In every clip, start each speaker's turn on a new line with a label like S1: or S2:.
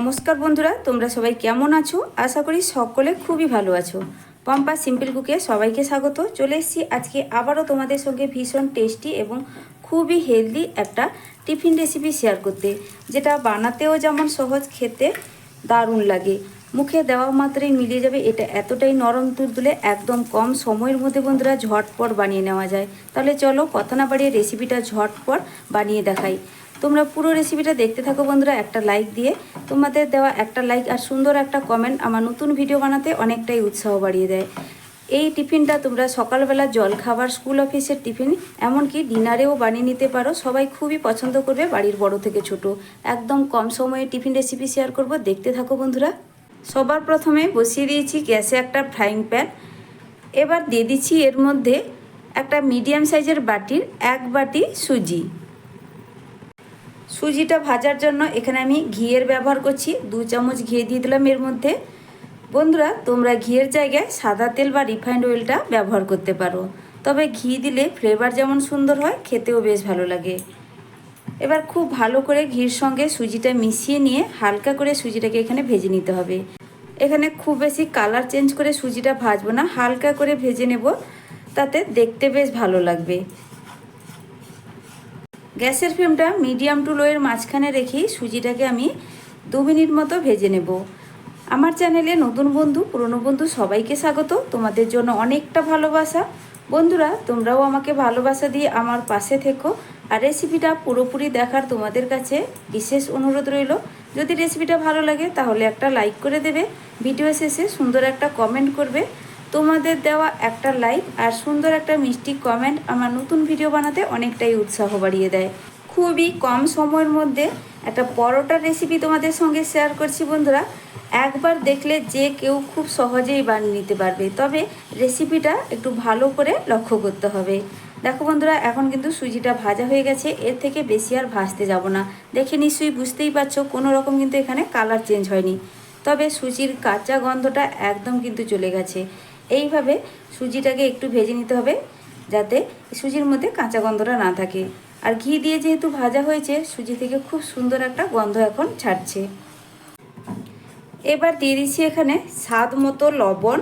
S1: নমস্কার বন্ধুরা, তোমরা সবাই কেমন আছো? আশা করি সকলে খুবই ভালো আছো। পম্পা সিম্পল কুকে সবাইকে স্বাগত। চলে এসেছি আজকে আবারও তোমাদের সঙ্গে ভীষণ টেস্টি এবং খুবই হেলদি একটা টিফিন রেসিপি শেয়ার করতে, যেটা বানাতেও যেমন সহজ, খেতে দারুণ লাগে। মুখে দেওয়া মাত্রই মিলিয়ে যাবে, এটা এতটাই নরম তুলতুলে একদম কম সময়ের মধ্যে বন্ধুরা ঝটপট বানিয়ে নেওয়া যায়। তাহলে চলো কথা না বাড়িয়ে রেসিপিটা ঝটপট বানিয়ে দেখাই। তোমরা পুরো রেসিপিটা দেখতে থাকো বন্ধুরা, একটা লাইক দিয়ে। তোমাদের দেওয়া একটা লাইক আর সুন্দর একটা কমেন্ট আমার নতুন ভিডিও বানাতে অনেকটাই উৎসাহ বাড়িয়ে দেয়। এই টিফিনটা তোমরা সকালবেলা জল খাবার স্কুল অফিসের টিফিন, এমনকি ডিনারেও বানিয়ে নিতে পারো। সবাই খুবই পছন্দ করবে বাড়ির বড় থেকে ছোট। একদম কম সময়ে টিফিন রেসিপি শেয়ার করব। দেখতে থাকো বন্ধুরা। সবার প্রথমে বসিয়ে দিয়েছি গ্যাসে একটা ফ্রাইং প্যান এবার দিয়ে দিচ্ছি এর মধ্যে একটা মিডিয়াম সাইজের বাটির এক বাটি সুজি। সুজিটা ভাজার জন্য এখানে আমি ঘিয়ের ব্যবহার করছি। দু চামচ ঘি দিয়ে দিলাম এর মধ্যে। বন্ধুরা, তোমরা ঘিয়ের জায়গায় সাদা তেল বা রিফাইন্ড অয়েলটা ব্যবহার করতে পারো। তবে ঘি দিলে ফ্লেভার যেমন সুন্দর হয়, খেতেও বেশ ভালো লাগে। এবার খুব ভালো করে ঘির সঙ্গে সুজিটা মিশিয়ে নিয়ে হালকা করে সুজিটাকে এখানে ভেজে নিতে হবে। এখানে খুব বেশি কালার চেঞ্জ করে সুজিটা ভাজবো না, হালকা করে ভেজে নেব। তাতে দেখতে বেশ ভালো লাগবে। গ্যাসের ফ্লেমটা মিডিয়াম টু লোয়ের মাঝখানে রেখেই সুজিটাকে আমি দু মিনিট মতো ভেজে নেব। আমার চ্যানেলে নতুন বন্ধু, পুরনো বন্ধু সবাইকে স্বাগত। তোমাদের জন্য অনেকটা ভালোবাসা। বন্ধুরা, তোমরাও আমাকে ভালোবাসা দিয়ে আমার পাশে থেকো। আর রেসিপিটা পুরোপুরি দেখার তোমাদের কাছে বিশেষ অনুরোধ রইল। যদি রেসিপিটা ভালো লাগে, তাহলে একটা লাইক করে দেবে। ভিডিও শেষে সুন্দর একটা কমেন্ট করবে। তোমাদের দেওয়া একটা লাইক আর সুন্দর একটা মিষ্টি কমেন্ট আমার নতুন ভিডিও বানাতে অনেকটাই উৎসাহ বাড়িয়ে দেয়। খুবই কম সময়ের মধ্যে একটা পরোটার রেসিপি তোমাদের সঙ্গে শেয়ার করছি বন্ধুরা। একবার দেখলে যে কেউ খুব সহজেই বানিয়ে নিতে পারবে। তবে রেসিপিটা একটু ভালো করে লক্ষ্য করতে হবে। দেখো বন্ধুরা, এখন কিন্তু সুজিটা ভাজা হয়ে গেছে। এর থেকে বেশি আর ভাজতে যাব না। দেখে নিশ্চয়ই বুঝতেই পারছ, কোনো রকম কিন্তু এখানে কালার চেঞ্জ হয়নি। তবে সুজির কাঁচা গন্ধটা একদম কিন্তু চলে গেছে। এইভাবে সুজিটাকে একটু ভেজে নিতে হবে যাতে সুজির মধ্যে কাঁচা গন্ধটা না থাকে। আর ঘি দিয়ে যেহেতু ভাজা হয়েছে, সুজি থেকে খুব সুন্দর একটা গন্ধ এখন ছাড়ছে। এবার দিয়ে দিচ্ছি এখানে স্বাদ মতো লবণ।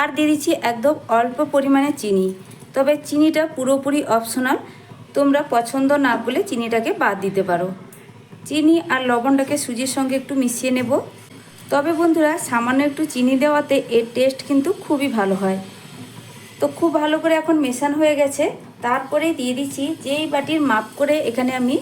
S1: আর দিয়ে দিচ্ছি একদম অল্প পরিমাণে চিনি। তবে চিনিটা পুরোপুরি অপশনাল। তোমরা পছন্দ না বলে চিনিটাকে বাদ দিতে পারো। চিনি আর লবণটাকে সুজির সঙ্গে একটু মিশিয়ে নেব। তবে বন্ধুরা, সামান্য একটু চিনি দেওয়াতে এর টেস্ট কিন্তু খুবই ভালো হয়। তো খুব ভালো করে এখন মেশান হয়ে গেছে। তারপরে দিয়ে দিচ্ছি যেই বাটির মাপ করে এখানে আমি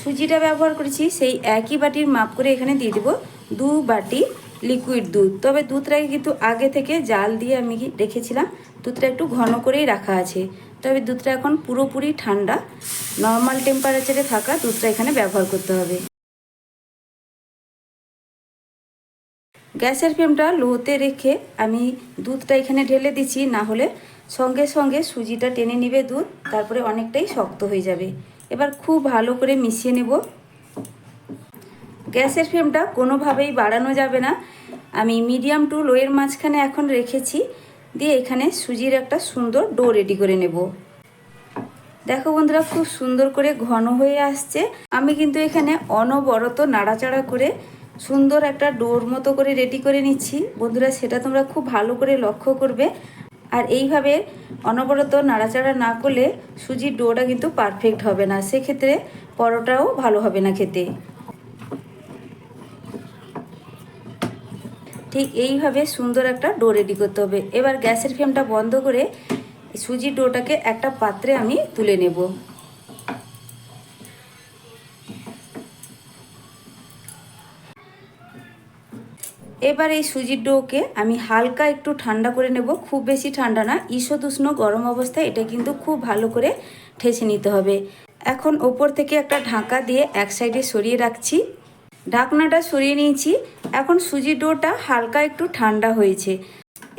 S1: সুজিটা ব্যবহার করেছি, সেই একই বাটির মাপ করে এখানে দিয়ে দেবো দু বাটি লিকুইড দুধ। তবে দুধটাকে কিন্তু আগে থেকে জাল দিয়ে আমি রেখেছিলাম, দুধটা একটু ঘন করেই রাখা আছে। তবে দুধটা এখন পুরোপুরি ঠান্ডা নর্মাল টেম্পারেচারে থাকা দুধটা এখানে ব্যবহার করতে হবে। গ্যাসের ফ্লেমটা লোতে রেখে আমি দুধটা এখানে ঢেলে দিচ্ছি, না হলে সঙ্গে সঙ্গে সুজিটা টেনে নিবে দুধ, তারপরে অনেকটাই শক্ত হয়ে যাবে। এবার খুব ভালো করে মিশিয়ে নেব। গ্যাসের ফ্লেমটা কোনোভাবেই বাড়ানো যাবে না। আমি মিডিয়াম টু লোয়ের মাঝখানে এখন রেখেছি, দিয়ে এখানে সুজির একটা সুন্দর ডো রেডি করে নেব। দেখো বন্ধুরা, খুব সুন্দর করে ঘন হয়ে আসছে। আমি কিন্তু এখানে অনবরত নাড়াচাড়া করে সুন্দর একটা ডোর মতো করে রেডি করে নিচ্ছি। বন্ধুরা, সেটা তোমরা খুব ভালো করে লক্ষ্য করবে। আর এইভাবে অনবরত নাড়াচাড়া না করলে সুজির ডোটা কিন্তু পারফেক্ট হবে না। সেক্ষেত্রে পরোটাও ভালো হবে না খেতে। ঠিক এইভাবে সুন্দর একটা ডো রেডি করতে হবে। এবার গ্যাসের ফ্লেমটা বন্ধ করে সুজির ডোটাকে একটা পাত্রে আমি তুলে নেব। এবার এই সুজির ডোকে আমি হালকা একটু ঠান্ডা করে নেব। খুব বেশি ঠান্ডা না, ঈষদুষ্ণ গরম অবস্থায় এটা কিন্তু খুব ভালো করে ঠেসে নিতে হবে। এখন ওপর থেকে একটা ঢাকা দিয়ে এক সাইডে সরিয়ে রাখছি। ঢাকনাটা সরিয়ে নিয়েছি। এখন সুজির ডোটা হালকা একটু ঠান্ডা হয়েছে।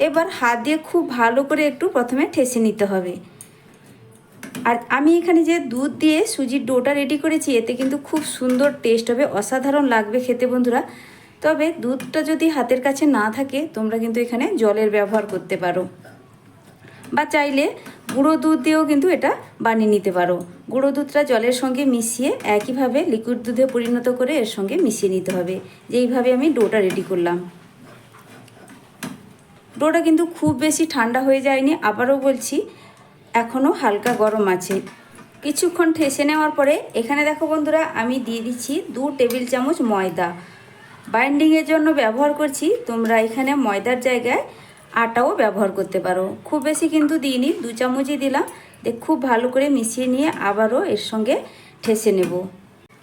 S1: এবার হাত দিয়ে খুব ভালো করে একটু প্রথমে ঠেসে নিতে হবে। আর আমি এখানে যে দুধ দিয়ে সুজির ডোটা রেডি করেছি, এতে কিন্তু খুব সুন্দর টেস্ট হবে। অসাধারণ লাগবে খেতে বন্ধুরা। তবে দুধটা যদি হাতের কাছে না থাকে, তোমরা কিন্তু এখানে জলের ব্যবহার করতে পারো। বা চাইলে গুঁড়ো দুধ দিয়েও কিন্তু এটা বানিয়ে নিতে পারো। গুঁড়ো দুধটা জলের সঙ্গে মিশিয়ে একইভাবে লিকুইড দুধে পরিণত করে এর সঙ্গে মিশিয়ে নিতে হবে। যেইভাবে আমি ডোটা রেডি করলাম। ডোটা কিন্তু খুব বেশি ঠান্ডা হয়ে যায়নি, আবারও বলছি, এখনও হালকা গরম আছে। কিছুক্ষণ ঠেসে নেওয়ার পরে, এখানে দেখো বন্ধুরা, আমি দিয়ে দিচ্ছি দু টেবিল চামচ ময়দা। বাইন্ডিংয়ের জন্য ব্যবহার করছি। তোমরা এখানে ময়দার জায়গায় আটাও ব্যবহার করতে পারো। খুব বেশি কিন্তু দিইনি, দু চামচই দিলাম। দেখ, খুব ভালো করে মিশিয়ে নিয়ে আবারও এর সঙ্গে ঠেসে নেব।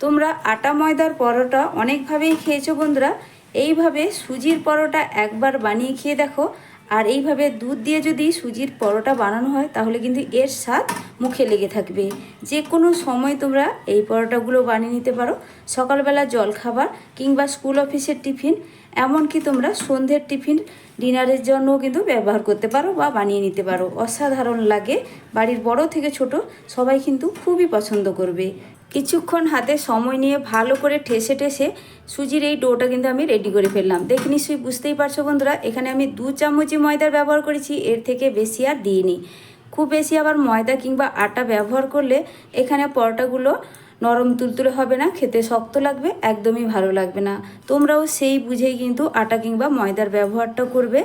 S1: তোমরা আটা ময়দার পরোটা অনেকভাবেই খেয়েছো বন্ধুরা। এইভাবে সুজির পরোটা একবার বানিয়ে খেয়ে দেখো। আর এইভাবে দুধ দিয়ে যদি সুজির পরোটা বানানো হয়, তাহলে কিন্তু এর স্বাদ মুখে লেগে থাকবে। যে কোনো সময় তোমরা এই পরোটাগুলো বানিয়ে নিতে পারো। সকালবেলা জল খাবার কিংবা স্কুল অফিসের টিফিন, এমনকি তোমরা সন্ধ্যের টিফিন, ডিনারের জন্যও কিন্তু ব্যবহার করতে পারো বা বানিয়ে নিতে পারো। অসাধারণ লাগে। বাড়ির বড় থেকে ছোট সবাই কিন্তু খুবই পছন্দ করবে। কিছুক্ষণ হাতে সময় নিয়ে ভালো করে ঠেসে ঠেসে সুজির এই ডোটা কিন্তু আমি রেডি করে ফেললাম। দেখে নিশ্চয়ই বুঝতেই পারছ বন্ধুরা, এখানে আমি দু চামচই ময়দার ব্যবহার করেছি, এর থেকে বেশি আর দিইনি। খুব বেশি আবার ময়দা কিংবা আটা ব্যবহার করলে এখানে পরোটাগুলো নরম তুলতুলে হবে না, খেতে শক্ত লাগবে, একদমই ভালো লাগবে না। তোমরাও সেই বুঝেই কিন্তু আটা কিংবা ময়দার ব্যবহারটা করবে।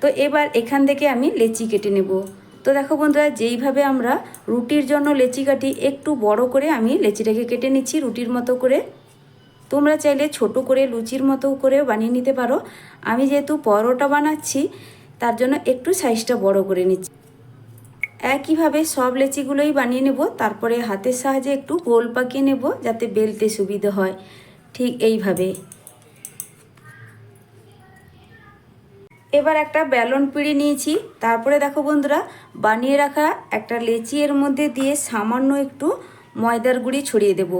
S1: তো এবার এখান থেকে আমি লেচি কেটে নেব। তো দেখো বন্ধুরা, যেইভাবে আমরা রুটির জন্য লেচি কাটি, একটু বড় করে আমি লেচিটাকে কেটে নিচ্ছি রুটির মতো করে। তোমরা চাইলে ছোট করে লুচির মতো করে বানিয়ে নিতে পারো। আমি যেহেতু পরোটা বানাচ্ছি, তার জন্য একটু সাইজটা বড় করে নিচ্ছি। একইভাবে সব লেচিগুলোই বানিয়ে নেব, তারপরে হাতের সাহায্যে একটু গোল পাকিয়ে নেব, যাতে বেলতে সুবিধে হয়। ঠিক এইভাবে। এবার একটা ব্যালন পিড়ি নিয়েছি। তারপরে দেখো বন্ধুরা, বানিয়ে রাখা একটা লেচি এর মধ্যে দিয়ে সামান্য একটু ময়দার গুঁড়ি ছড়িয়ে দেব।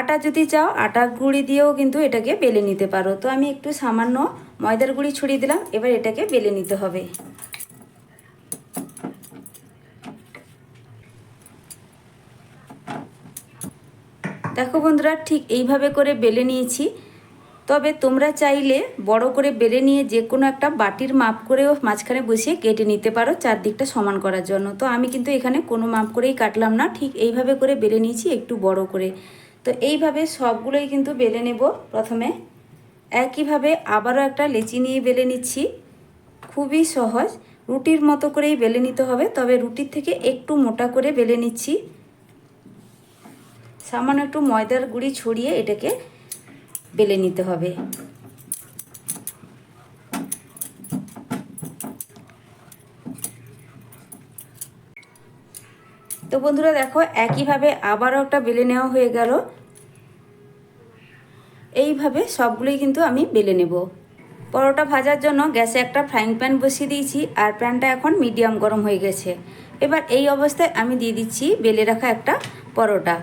S1: আটা যদি চাও, আটা গুঁড়ি দিয়েও কিন্তু এটাকে বেলে নিতে পারো। তো আমি একটু সামান্য ময়দার গুঁড়ি ছড়িয়ে দিলাম, এবার এটাকে বেলে নিতে হবে। দেখো বন্ধুরা, ঠিক এইভাবে করে বেলে নিয়েছি। তবে তোমরা চাইলে বড় করে বেলে নিয়ে যে কোনো একটা বাটির মাপ করেও মাঝখানে বসিয়ে কেটে নিতে পারো চারদিকটা সমান করার জন্য। তো আমি কিন্তু এখানে কোনো মাপ করেই কাটলাম না, ঠিক এইভাবে করে বেলে নিয়েছি একটু বড় করে। তো এইভাবে সবগুলোই কিন্তু বেলে নেব প্রথমে। একইভাবে আবারও একটা লেচি নিয়ে বেলে নিচ্ছি। খুবই সহজ, রুটির মতো করেই বেলে নিতে হবে, তবে রুটির থেকে একটু মোটা করে বেলে নিচ্ছি। সামান্য একটু ময়দার গুঁড়ি ছড়িয়ে এটাকে বেলে নিতে হবে। তো বন্ধুরা দেখো, একইভাবে আবারও একটা বেলে নেওয়া হয়ে গেল। এইভাবে সবগুলোই কিন্তু আমি বেলে নেব। পরোটা ভাজার জন্য গ্যাসে একটা ফ্রাইং প্যান বসিয়ে দিয়েছি আর প্যানটা এখন মিডিয়াম গরম হয়ে গেছে। এবার এই অবস্থায় আমি দিয়ে দিচ্ছি বেলে রাখা একটা পরোটা।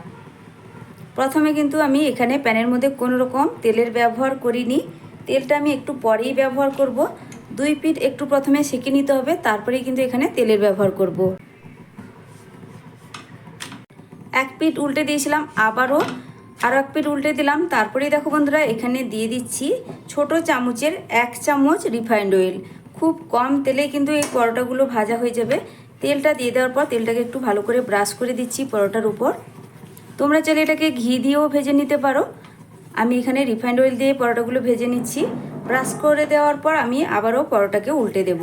S1: প্রথমে কিন্তু আমি এখানে প্যানের মধ্যে কোনো রকম তেলের ব্যবহার করিনি। তেলটা আমি একটু পরেই ব্যবহার করব। দুই পিঠ একটু প্রথমে সেঁকে নিতে হবে, তারপরেই কিন্তু এখানে তেলের ব্যবহার করব। এক পিঠ উল্টে দিয়েছিলাম, আবারও আরও এক পিঠ উল্টে দিলাম। তারপরেই দেখো বন্ধুরা, এখানে দিয়ে দিচ্ছি ছোট চামচের এক চামচ রিফাইন্ড অয়েল। খুব কম তেলে কিন্তু এই পরোটাগুলো ভাজা হয়ে যাবে। তেলটা দিয়ে দেওয়ার পর তেলটাকে একটু ভালো করে ব্রাশ করে দিচ্ছি পরোটার উপর। তোমরা চাইলে এটাকে ঘি দিয়েও ভেজে নিতে পারো। আমি এখানে রিফাইন্ড অয়েল দিয়ে পরোটাগুলো ভেজে নিচ্ছি। ব্রাশ করে দেওয়ার পর আমি আবারও পরোটাকে উল্টে দেব।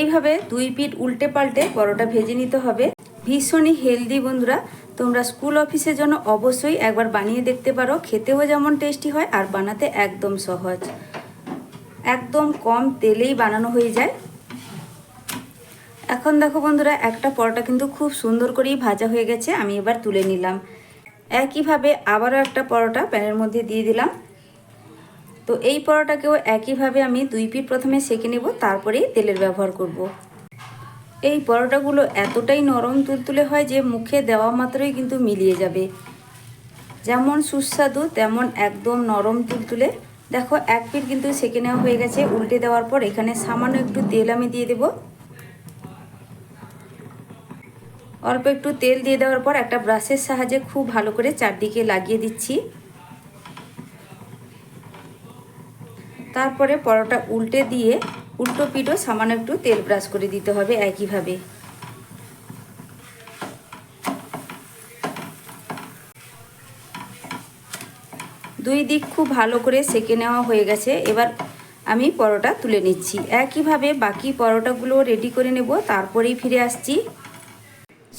S1: এইভাবে দুই পিঠ উল্টে পাল্টে পরোটা ভেজে নিতে হবে। ভীষণই হেলদি বন্ধুরা। তোমরা স্কুল অফিসের জন্য অবশ্যই একবার বানিয়ে দেখতে পারো। খেতেও যেমন টেস্টি হয় আর বানাতে একদম সহজ। একদম কম তেলেই বানানো হয়ে যায়। এখন দেখো বন্ধুরা, একটা পরোটা কিন্তু খুব সুন্দর করেই ভাজা হয়ে গেছে, আমি এবার তুলে নিলাম। একইভাবে আবারও একটা পরোটা প্যানের মধ্যে দিয়ে দিলাম। তো এই পরোটাকেও একইভাবে আমি দুই পিঠ প্রথমে সেঁকে নেব, তারপরেই তেলের ব্যবহার করব। এই পরোটাগুলো এতটাই নরম তুলতুলে হয় যে মুখে দেওয়া মাত্রই কিন্তু মিলিয়ে যাবে। যেমন সুস্বাদু, তেমন একদম নরম তুলতুলে। দেখো, এক পিঠ কিন্তু সেঁকে নেওয়া হয়ে গেছে, উল্টে দেওয়ার পর এখানে সামান্য একটু তেল আমি দিয়ে দেবো। অল্প একটু তেল দিয়ে দেওয়ার পর একটা ব্রাশের সাহায্যে খুব ভালো করে চারদিকে লাগিয়ে দিচ্ছি। তারপরে পরোটা উল্টে দিয়ে উল্টো পিঠো সামান্য একটু তেল ব্রাশ করে দিতে হবে একইভাবে। দুই দিক খুব ভালো করে সেকে নেওয়া হয়ে গেছে। এবার আমি পরোটা তুলে নিচ্ছি। একইভাবে বাকি পরোটাগুলো রেডি করে নেব, তারপরেই ফিরে আসছি।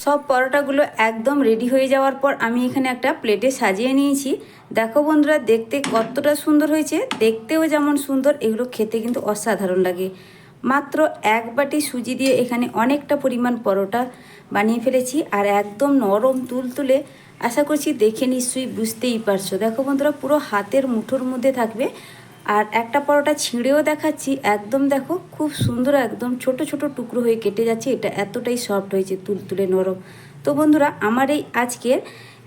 S1: সব পরোটাগুলো একদম রেডি হয়ে যাওয়ার পর আমি এখানে একটা প্লেটে সাজিয়ে নিয়েছি। দেখো বন্ধুরা, দেখতে কতটা সুন্দর হয়েছে। দেখতেও যেমন সুন্দর, এগুলো খেতে কিন্তু অসাধারণ লাগে। মাত্র এক বাটি সুজি দিয়ে এখানে অনেকটা পরিমাণ পরোটা বানিয়ে ফেলেছি আর একদম নরম তুলতুলে। আশা করছি দেখে নিশ্চয়ই বুঝতেই পারছ। দেখো বন্ধুরা, পুরো হাতের মুঠোর মধ্যে থাকবে। আর একটা পরোটা ছিঁড়েও দেখাচ্ছি। একদম দেখো, খুব সুন্দর একদম ছোট ছোট টুকরো হয়ে কেটে যাচ্ছে। এটা এতটাই সফট হয়েছে, তুল তুলে নরম। তো বন্ধুরা, আমার এই আজকের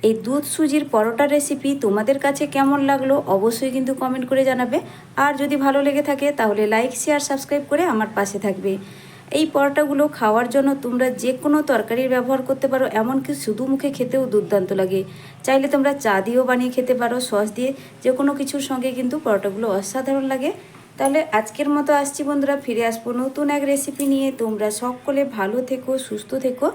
S1: এই দুধ সুজির পরোটা রেসিপি তোমাদের কাছে কেমন লাগল অবশ্যই কিন্তু কমেন্ট করে জানাবে। আর যদি ভালো লেগে থাকে, তাহলে লাইক শেয়ার সাবস্ক্রাইব করে আমার পাশে থাকবে। এই পরোটাগুলো খাওয়ার জন্য তোমরা যে কোনো তরকারির ব্যবহার করতে পারো, এমনকি শুধু মুখে খেতেও দুর্দান্ত লাগে। চাইলে তোমরা চা দিয়েও বানিয়ে খেতে পারো, সস দিয়ে যে কোনো কিছুর সঙ্গে কিন্তু পরোটাগুলো অসাধারণ লাগে। তাহলে আজকের মতো আসছি বন্ধুরা, ফিরে আসব নতুন এক রেসিপি নিয়ে। তোমরা সকলে ভালো থেকো, সুস্থ থেকো।